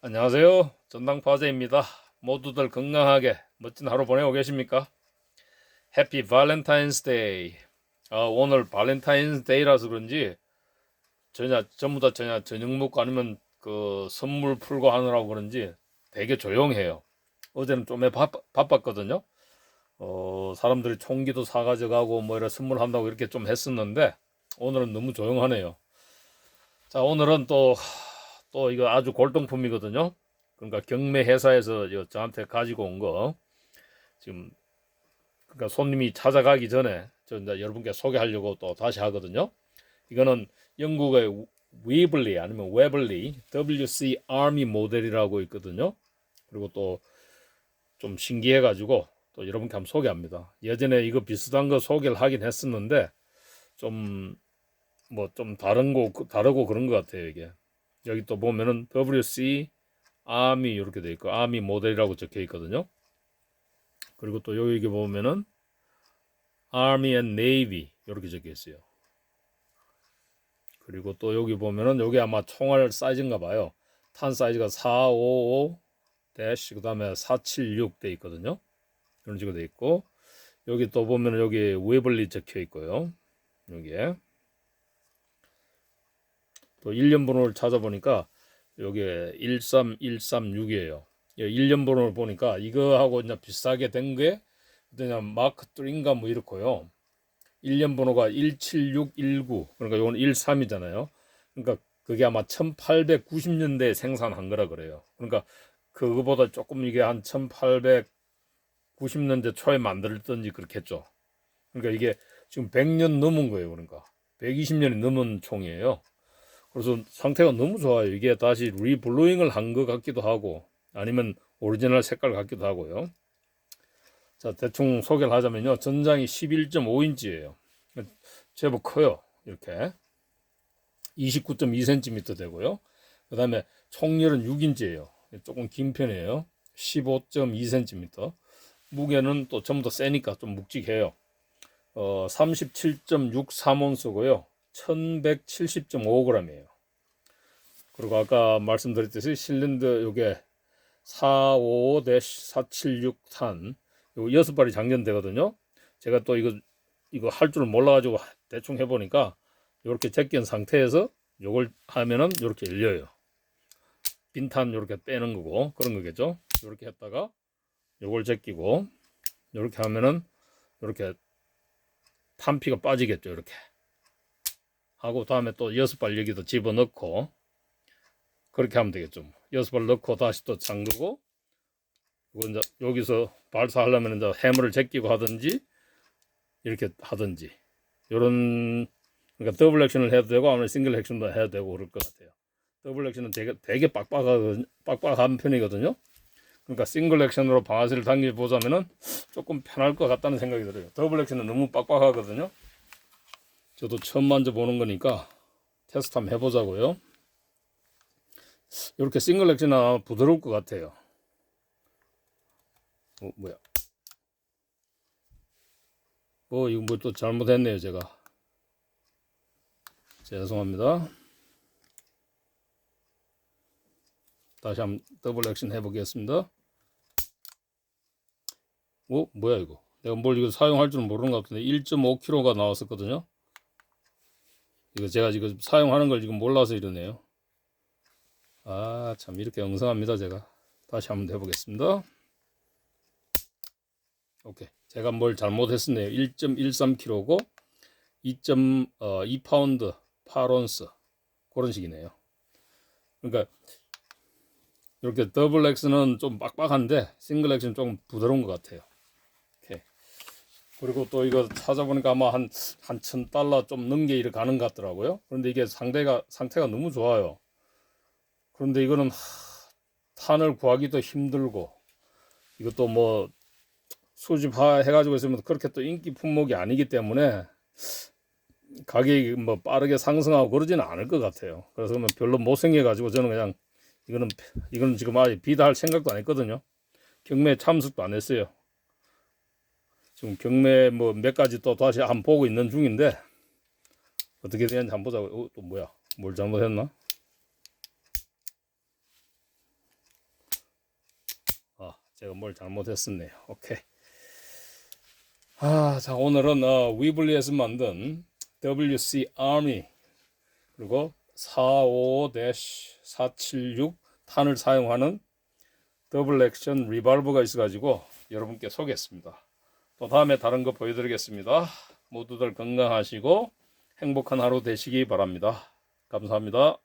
안녕하세요. 전당파제입니다. 모두들 건강하게 멋진 하루 보내고 계십니까? 해피 발렌타인스데이. 아, 오늘 발렌타인스데이라서 그런지 전혀 전부 다 전혀 저녁 먹고 아니면 그 선물 풀고 하느라고 그런지 되게 조용해요. 어제는 좀 바, 바빴거든요. 어, 사람들이 총기도 사가져 가고 뭐 이런 선물한다고 이렇게 좀 했었는데 오늘은 너무 조용하네요. 자, 오늘은 또 또 이거 아주 골동품이거든요. 그러니까 경매 회사에서 저한테 가지고 온 거 지금 그러니까 손님이 찾아가기 전에 저 이제 여러분께 소개하려고 또 다시 하거든요. 이거는 영국의 위블리 아니면 웨블리 WC 아미 모델이라고 있거든요. 그리고 또 좀 신기해 가지고 또 여러분께 한번 소개합니다. 예전에 이거 비슷한 거 소개를 하긴 했었는데 좀 뭐좀 다른 거 다르고 그런 것 같아요 이게. 여기 또 보면은 WC 아미 이렇게 돼 있고 아미 모델이라고 적혀 있거든요. 그리고 또 여기 보면은 Army and Navy 이렇게 적혀 있어요. 그리고 또 여기 보면은 여기 아마 총알 사이즈인가 봐요. 탄 사이즈가 455 대시 그다음에 476 돼 있거든요. 이런 식으로 돼 있고 여기 또 보면은 여기 웨블리 적혀 있고요. 여기에 또 1년 번호를 찾아보니까 여기에 13136이에요. 1년 번호를 보니까 이거하고 이제 비슷하게 된 게 그냥 마크 3인가 뭐 이렇고요. 1년 번호가 17619 그러니까 이건 13이잖아요. 그러니까 그게 아마 1890년대에 생산한 거라 그래요. 그러니까 그거보다 조금 이게 한 1890년대 초에 만들었던지 그렇겠죠. 그러니까 이게 지금 100년 넘은 거예요. 그러니까 120년이 넘은 총이에요. 그래서 상태가 너무 좋아요. 이게 다시 리블루잉을 한 것 같기도 하고 아니면 오리지널 색깔 같기도 하고요. 자, 대충 소개를 하자면요. 전장이 11.5인치예요. 제법 커요. 이렇게. 29.2cm 되고요. 그 다음에 총열은 6인치예요. 조금 긴 편이에요. 15.2cm. 무게는 또 전부 다 세니까 좀 묵직해요. 어, 37.63온스고요. 1170.5g이에요. 그리고 아까 말씀드렸듯이 실린더 요게 455-476탄 요 여섯 발이 장전되거든요. 제가 또 이거 이거 할 줄을 몰라 가지고 대충 해 보니까 이렇게 제끼는 상태에서 요걸 하면은 이렇게 열려요. 빈탄 이렇게 빼는 거고 그런 거겠죠. 이렇게 했다가 요걸 제끼고 이렇게 하면은 이렇게 탄피가 빠지겠죠. 이렇게 하고 다음에 또 여섯 발 여기도 집어넣고 그렇게 하면 되겠죠. 뭐. 여섯 발 넣고 다시 또 잠그고 이제 여기서 발사하려면 이제 해물을 제끼고 하든지 이렇게 하든지 이런 그러니까 더블 액션을 해도 되고 아무래도 싱글 액션도 해야 되고 그럴 것 같아요. 더블 액션은 되게 되게 빡빡하거든 빡빡한 편이거든요. 그러니까 싱글 액션으로 방아쇠를 당겨 보자면은 조금 편할 것 같다는 생각이 들어요. 더블 액션은 너무 빡빡하거든요. 저도 처음 만져보는 거니까 테스트 한번 해보자고요. 이렇게 싱글 아마 부드러울 것 같아요. 어, 뭐야? 뭐 이거 뭐 또 잘못했네요 제가. 죄송합니다. 다시 한번 더블 액션 해보겠습니다. 어 뭐야 이거? 내가 뭘 이거 사용할 줄 모르는 것 같은데 1.5kg가 나왔었거든요. 이거 제가 지금 사용하는 걸 지금 몰라서 이러네요. 아, 참, 이렇게 엉성합니다, 제가. 다시 한번 해보겠습니다. 오케이. 제가 뭘 잘못했었네요. 1.13kg고, 2.2파운드 8온스. 그런 식이네요. 그러니까, 이렇게 더블 X는 좀 빡빡한데, 싱글 X는 좀 부드러운 것 같아요. 그리고 또 이거 찾아보니까 아마 한, 한 천 달러 좀 넘게 이렇게 가는 것 같더라고요. 그런데 이게 상대가, 상태가 너무 좋아요. 그런데 이거는 하, 탄을 구하기도 힘들고 이것도 뭐 수집화 해가지고 있으면 그렇게 또 인기 품목이 아니기 때문에 가격이 뭐 빠르게 상승하고 그러지는 않을 것 같아요. 그래서 뭐 별로 못생겨가지고 저는 그냥 이거는 이거는 지금 아예 비다할 생각도 안 했거든요. 경매 참석도 안 했어요. 지금 경매 뭐 몇 가지 또 다시 한번 보고 있는 중인데 어떻게 되는지 한번 보자고. 어, 또 뭐야? 뭘 잘못했나? 제가 뭘 잘못했었네요. 오케이. 아, 자 오늘은 어, 위블리에서 만든 WC Army 그리고 45-476 탄을 사용하는 더블 액션 리발브가 있어가지고 여러분께 소개했습니다. 또 다음에 다른 거 보여드리겠습니다. 모두들 건강하시고 행복한 하루 되시기 바랍니다. 감사합니다.